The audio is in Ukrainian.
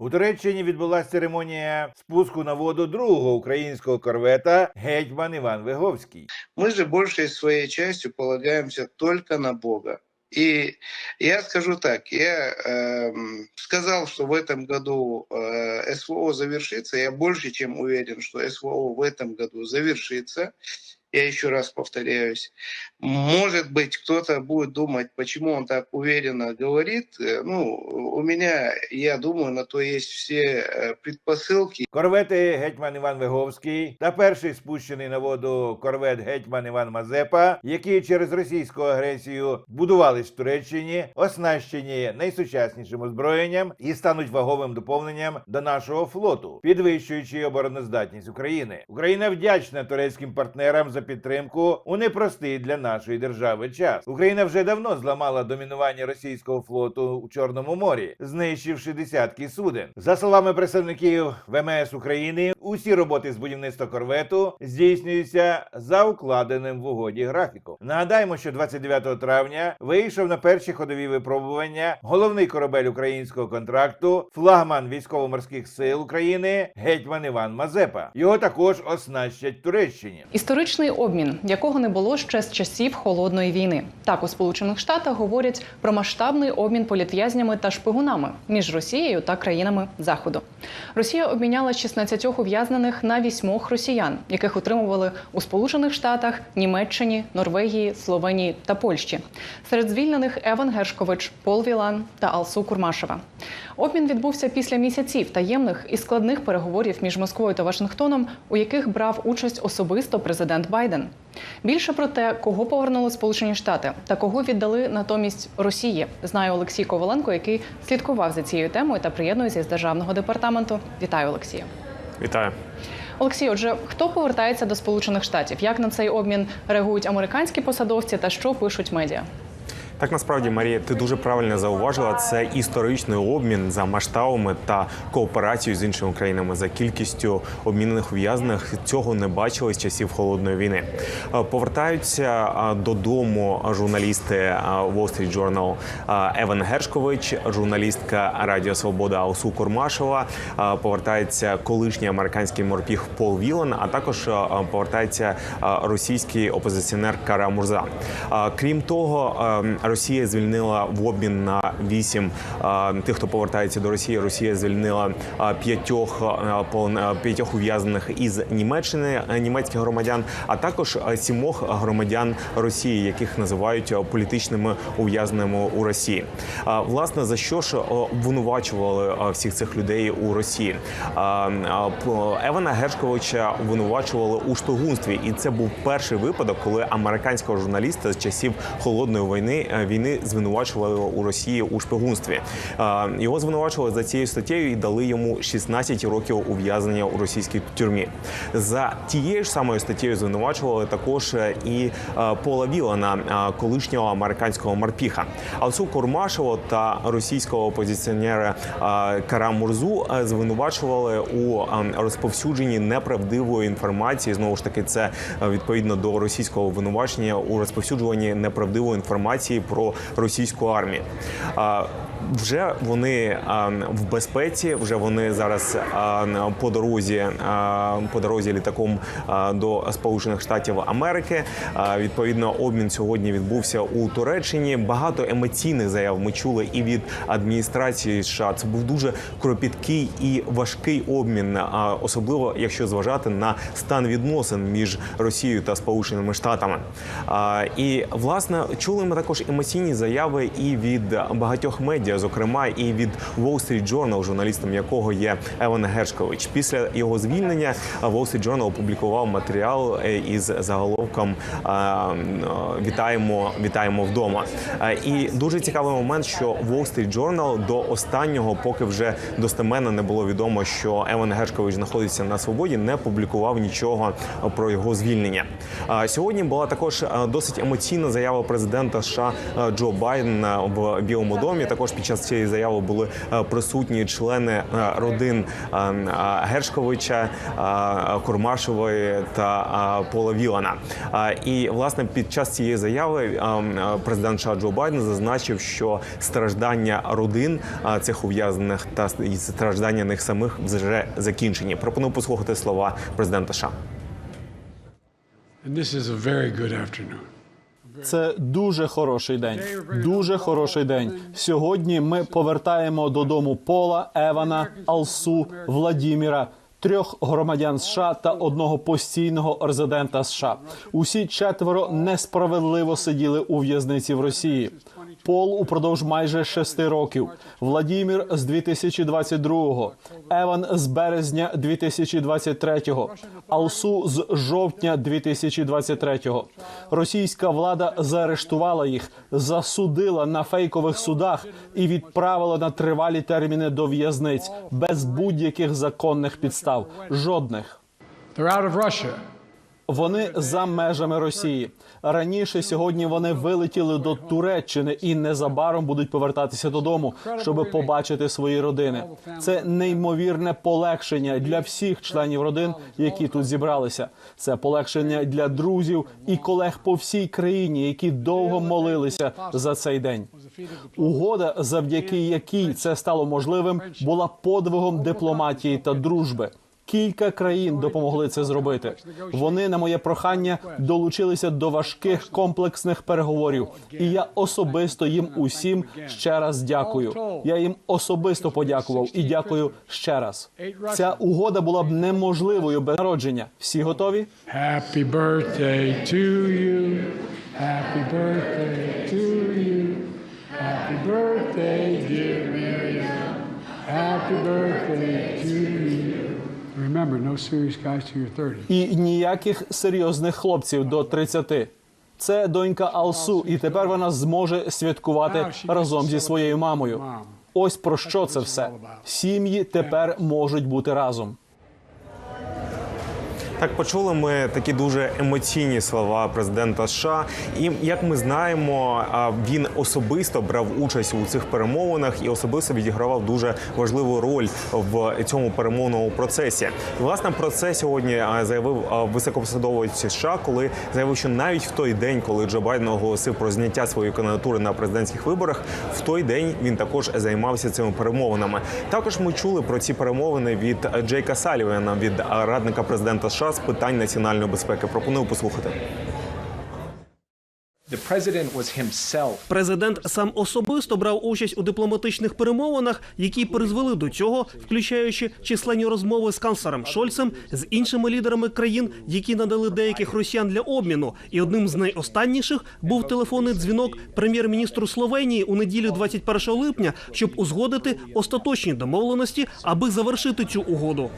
У Туреччині відбулася церемонія спуску на воду другого українського корвета гетьман Іван Виговський. Мы же большей своей частью полагаемся только на Бога. И я скажу так, я эм, сказал, что в этом году э, СВО завершится. Я больше чем уверен, что СВО в этом году завершится. Я еще раз повторяюсь. Может быть, кто-то будет думать, почему он так уверенно говорит. Э, Ну, у меня, я думаю, на то есть все э, предпосылки. Корвети гетьман Іван Виговський та перший спущений на воду корвет гетьман Іван Мазепа, які через російську агресію будувались в Туреччині, оснащені найсучаснішим озброєнням і стануть ваговим доповненням до нашого флоту, підвищуючи обороноздатність України. Україна вдячна турецьким партнерам за підтримку у непростий для нашої держави час. Україна вже давно зламала домінування російського флоту у Чорному морі, знищивши десятки суден. За словами представників ВМС України, усі роботи з будівництва корвету здійснюються за укладеним в угоді графіком. Нагадаємо, що 29 травня вийшов на перші ходові випробування головний корабель українського контракту, флагман військово-морських сил України гетьман Іван Мазепа. Його також оснащать Туреччині. Історичний обмін, якого не було ще з часів холодної війни. Так у Сполучених Штатах говорять про масштабний обмін політв'язнями та шпигунами між Росією та країнами Заходу. Росія обміняла 16 ув'язнених на вісьмох росіян, яких утримували у Сполучених Штатах, Німеччині, Норвегії, Словенії та Польщі. Серед звільнених Еван Гершкович, Пол Вілан та Алсу Курмашева. Обмін відбувся після місяців таємних і складних переговорів між Москвою та Вашингтоном, у яких брав участь особисто президент Байден. Більше про те, кого повернули Сполучені Штати та кого віддали натомість Росії, знає Олексій Коваленко, який слідкував за цією темою та приєднується з державного департаменту. Вітаю, Олексію. Вітаю. Олексій, отже, хто повертається до Сполучених Штатів? Як на цей обмін реагують американські посадовці та що пишуть медіа? Так насправді Марія, ти дуже правильно зауважила. Це історичний обмін за масштабами та кооперацією з іншими країнами за кількістю обмінених ув'язнених. Цього не бачили з часів холодної війни. Е, Повертаються е, додому журналісти е, Wall Street Journal Еван Гершкович, журналістка Радіо Свобода Алсу Курмашева. е, Повертається колишній американський морпіг Пол Вілан, а також повертається російський опозиціонер Кара Мурза. Крім того, е, Росія звільнила в обмін на вісім тих, хто повертається до Росії. Росія звільнила п'ятьох п'ятьох ув'язнених із Німеччини, е, німецьких громадян, а також е, сімох громадян Росії, яких називають е, політичними ув'язненими у Росії. Власне за що ж обвинувачували всіх цих людей у Росії? Евана Гершковича обвинувачували у шпигунстві, і це був перший випадок, коли американського журналіста з часів холодної війни війни звинувачували у Росії у шпигунстві. Е, Його звинувачували за цією статтєю і дали йому 16 років ув'язнення у російській тюрмі. За тією ж самою статтєю звинувачували також е, і е, Пола Вілана, е, колишнього американського марпіха. Алсу Курмашева та російського опозиціонера е, Кара Мурзу е, звинувачували у е, розповсюдженні неправдивої інформації. Знову ж таки, це е, відповідно до російського обвинувачення у розповсюджуванні неправдивої інформації про російську армію. Вже вони в безпеці. Вже вони зараз по дорозі по дорозі літаком до Сполучених Штатів Америки. Відповідно, обмін сьогодні відбувся у Туреччині. Багато емоційних заяв ми чули і від адміністрації США. Це був дуже кропіткий і важкий обмін, особливо якщо зважати на стан відносин між Росією та Сполученими Штатами. І власне чули ми також емоційні заяви і від багатьох медіа, зокрема і від Wall Street Journal, журналістом якого є Еван Гершкович. Після його звільнення Wall Street Journal опублікував матеріал е, із заголовком е, е, Вітаємо, вітаємо вдома. І дуже цікавий момент, що Wall Street Journal до останнього, поки вже достеменно не було відомо, що Еван Гершкович знаходиться на свободі, не публікував нічого про його звільнення. Сьогодні була також досить емоційна заява президента США Джо Байдена в Білому домі. Також під час цієї заяви були е, присутні члени е, родин е, Гершковича, Курмашової та Пола Вілана. І власне під час цієї заяви президент США Джо Байден зазначив, що страждання родин цих ув'язнених та страждання них самих вже закінчені. Пропоную послухати слова президента США. And this is a very good afternoon. Це дуже хороший день. Дуже хороший день. Сьогодні ми повертаємо додому Пола, Евана, Алсу, Владіміра. Трьох громадян США та одного постійного резидента США. Усі четверо несправедливо сиділи у в'язниці в Росії. Пол упродовж майже шести років. Владімір з 2022-го, Еван з березня 2023-го, Алсу з жовтня 2023-го. Російська влада заарештувала їх, засудила на фейкових судах і відправила на тривалі терміни до в'язниць без будь-яких законних підстав. Жодних. They're out of Russia. Вони за межами Росії. Раніше сьогодні вони вилетіли до Туреччини і незабаром будуть повертатися додому, щоб побачити свої родини. Це неймовірне полегшення для всіх членів родин, які тут зібралися. Це полегшення для друзів і колег по всій країні, які довго молилися за цей день. Угода, завдяки якій це стало можливим, була подвигом дипломатії та дружби. Кілька країн допомогли це зробити. Вони на моє прохання долучилися до важких комплексних переговорів, і я особисто їм усім ще раз дякую. Я їм особисто подякував і дякую ще раз. Ця угода була б неможливою без народження. Всі готові? Happy birthday to you. Happy birthday to you. Happy birthday, dear Miriam. Happy birthday to you. Remember, no serious guys to your 30. І ніяких серйозних хлопців до 30. Це донька Алсу, і тепер вона зможе святкувати разом зі своєю мамою. Ось про що це все. Сім'ї тепер можуть бути разом. Так почули ми такі дуже емоційні слова президента США. І як ми знаємо, він особисто брав участь у цих перемовинах і особисто відігравав дуже важливу роль в цьому перемовному процесі. І, власне про це сьогодні заявив високопосадовець США, коли заявив, що навіть в той день, коли Джо Байден оголосив про зняття своєї кандидатури на президентських виборах, в той день він також займався цими перемовинами. Також ми чули про ці перемовини від Джейка Салівена, від радника президента США з питань національної безпеки. Пропоную послухати. Президент сам особисто брав участь у дипломатичних перемовинах, які призвели до цього, включаючи численні розмови з канцлером Шольцем, з іншими лідерами країн, які надали деяких росіян для обміну. І одним з найостанніших був телефонний дзвінок прем'єр-міністру Словенії у неділю 21 липня, щоб узгодити остаточні домовленості, аби завершити цю угоду.